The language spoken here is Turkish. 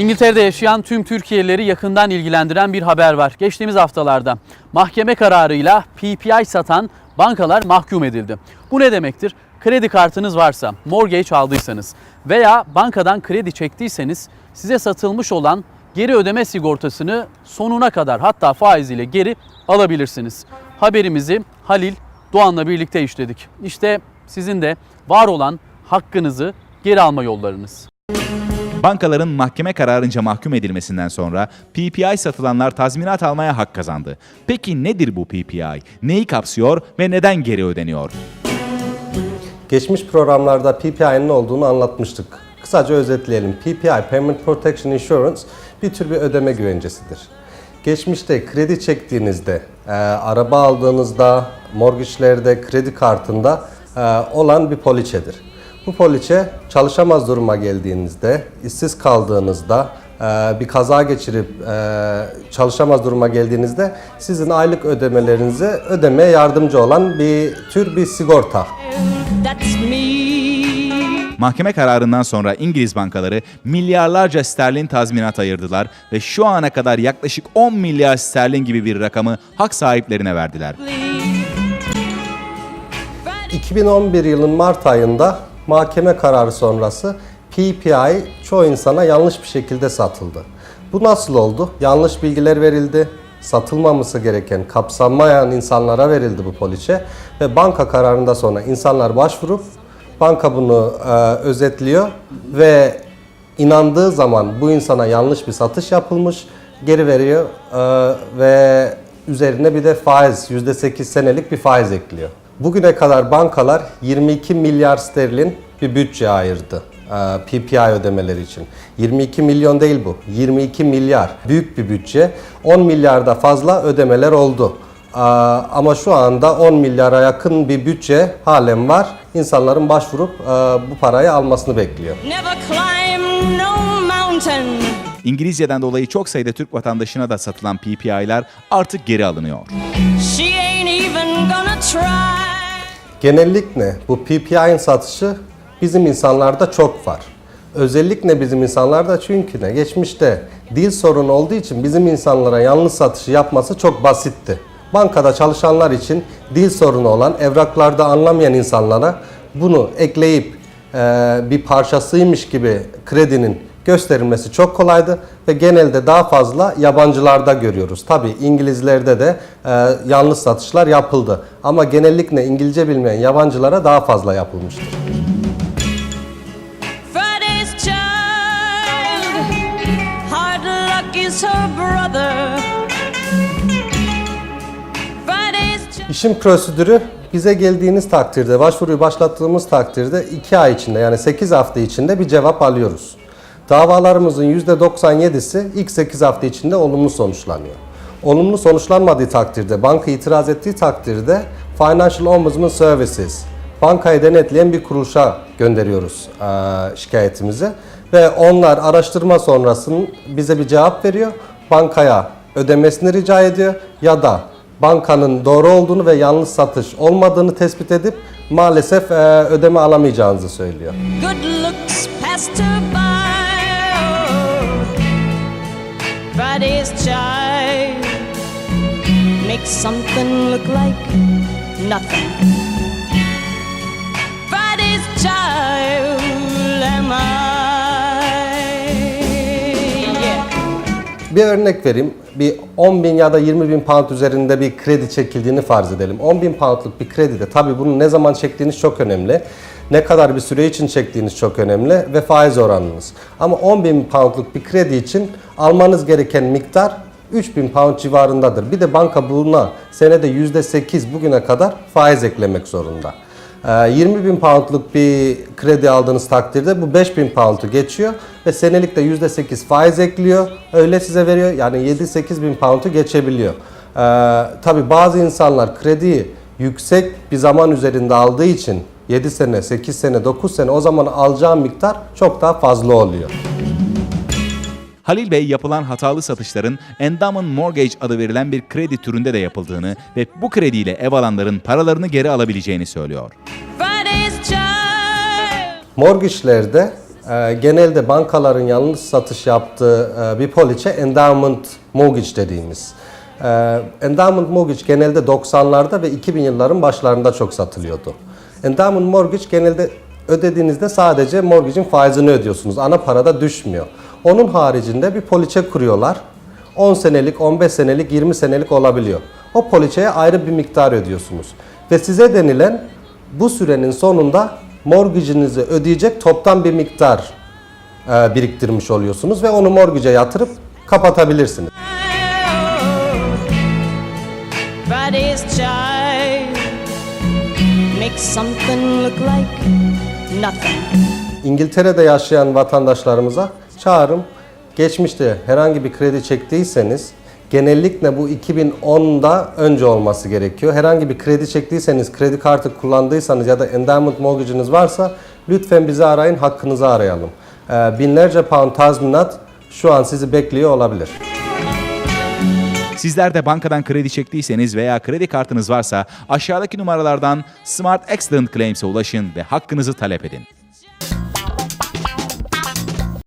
İngiltere'de yaşayan tüm Türkiye'lileri yakından ilgilendiren bir haber var. Geçtiğimiz haftalarda mahkeme kararıyla PPI satan bankalar mahkum edildi. Bu ne demektir? Kredi kartınız varsa, mortgage aldıysanız veya bankadan kredi çektiyseniz size satılmış olan geri ödeme sigortasını sonuna kadar hatta faiziyle geri alabilirsiniz. Haberimizi Halil Doğan'la birlikte işledik. İşte sizin de var olan hakkınızı geri alma yollarınız. Bankaların mahkeme kararınca mahkum edilmesinden sonra PPI satılanlar tazminat almaya hak kazandı. Peki nedir bu PPI? Neyi kapsıyor ve neden geri ödeniyor? Geçmiş programlarda PPI'nin olduğunu anlatmıştık. Kısaca özetleyelim. PPI, Payment Protection Insurance bir tür bir ödeme güvencesidir. Geçmişte kredi çektiğinizde, e, araba aldığınızda, mortgage'lerde, kredi kartında e, olan bir poliçedir. Bu poliçe çalışamaz duruma geldiğinizde, işsiz kaldığınızda, e, bir kaza geçirip e, çalışamaz duruma geldiğinizde sizin aylık ödemelerinizi ödemeye yardımcı olan bir tür bir sigorta. Mahkeme kararından sonra İngiliz bankaları milyarlarca sterlin tazminat ayırdılar ve şu ana kadar yaklaşık 10 milyar sterlin gibi bir rakamı hak sahiplerine verdiler. 2011 yılın Mart ayında mahkeme kararı sonrası PPI çoğu insana yanlış bir şekilde satıldı. Bu nasıl oldu? Yanlış bilgiler verildi. Satılmaması gereken, kapsanmayan insanlara verildi bu poliçe ve banka kararında sonra insanlar başvurup banka bunu e, özetliyor ve inandığı zaman bu insana yanlış bir satış yapılmış geri veriyor e, ve üzerine bir de faiz %8 senelik bir faiz ekliyor. Bugüne kadar bankalar 22 milyar sterlin bir bütçe ayırdı e, PPI ödemeleri için. 22 milyon değil bu. 22 milyar. Büyük bir bütçe. 10 milyarda fazla ödemeler oldu. E, Ama şu anda 10 milyara yakın bir bütçe halen var. İnsanların başvurup e, bu parayı almasını bekliyor. Never climb no mountain. İngilizceden dolayı çok sayıda Türk vatandaşına da satılan PPI'ler artık geri alınıyor. She ain't even gonna try. Genellikle bu PPI'nin satışı bizim insanlarda çok var. Özellikle bizim insanlarda çünkü ne? Geçmişte dil sorunu olduğu için bizim insanlara yanlış satışı yapması çok basitti. Bankada çalışanlar için dil sorunu olan, evraklarda anlamayan insanlara bunu ekleyip e, bir parçasıymış gibi kredinin gösterilmesi çok kolaydı ve genelde daha fazla yabancılarda görüyoruz. Tabi İngilizlerde de e, yanlış satışlar yapıldı ama genellikle İngilizce bilmeyen yabancılara daha fazla yapılmıştır. İşin prosedürü bize geldiğiniz takdirde, başvuruyu başlattığımız takdirde 2 ay içinde yani 8 hafta içinde bir cevap alıyoruz. Davalarımızın %97'si ilk 8 hafta içinde olumlu sonuçlanıyor. Olumlu sonuçlanmadığı takdirde, banka itiraz ettiği takdirde Financial Ombudsman Services, bankayı denetleyen bir kuruluşa gönderiyoruz şikayetimizi. Ve onlar araştırma sonrasında bize bir cevap veriyor. Bankaya ödemesini rica ediyor ya da bankanın doğru olduğunu ve yanlış satış olmadığını tespit edip maalesef ödeme alamayacağınızı söylüyor. Good looks. Friday's child makes something look like nothing. Friday's child am I. Bir örnek vereyim. Bir 10 bin ya da 20 bin pound üzerinde bir kredi çekildiğini farz edelim. 10 bin poundluk bir kredide tabii bunu ne zaman çektiğiniz çok önemli. Ne kadar bir süre için çektiğiniz çok önemli ve faiz oranınız. Ama 10 bin poundluk bir kredi için almanız gereken miktar 3000 pound civarındadır. Bir de banka buna senede %8 bugüne kadar faiz eklemek zorunda. Ee, 20 bin poundluk bir kredi aldığınız takdirde bu 5 bin pound'u geçiyor ve senelik de %8 faiz ekliyor. Öyle size veriyor. Yani 7-8 bin pound'u geçebiliyor. Ee, tabii bazı insanlar krediyi yüksek bir zaman üzerinde aldığı için 7 sene, 8 sene, 9 sene o zaman alacağı miktar çok daha fazla oluyor. Halil Bey yapılan hatalı satışların Endowment Mortgage adı verilen bir kredi türünde de yapıldığını ve bu krediyle ev alanların paralarını geri alabileceğini söylüyor. Mortgage'lerde Ee, genelde bankaların yanlış satış yaptığı e, bir poliçe endowment mortgage dediğimiz. Ee, endowment mortgage genelde 90'larda ve 2000 yılların başlarında çok satılıyordu. Endowment mortgage genelde ödediğinizde sadece mortgage'in faizini ödüyorsunuz. Ana parada düşmüyor. Onun haricinde bir poliçe kuruyorlar. 10 senelik, 15 senelik, 20 senelik olabiliyor. O poliçeye ayrı bir miktar ödüyorsunuz. Ve size denilen bu sürenin sonunda mortgage'inizi ödeyecek toptan bir miktar e, biriktirmiş oluyorsunuz ve onu mortgage'e yatırıp kapatabilirsiniz. Makes something look like nothing. İngiltere'de yaşayan vatandaşlarımıza çağrım geçmişte herhangi bir kredi çektiyseniz genellikle bu 2010'da önce olması gerekiyor. Herhangi bir kredi çektiyseniz, kredi kartı kullandıysanız ya da endowment mortgage'iniz varsa lütfen bizi arayın, hakkınızı arayalım. Ee, Binlerce pound tazminat şu an sizi bekliyor olabilir. Sizler de bankadan kredi çektiyseniz veya kredi kartınız varsa aşağıdaki numaralardan Smart Excellent Claims'e ulaşın ve hakkınızı talep edin.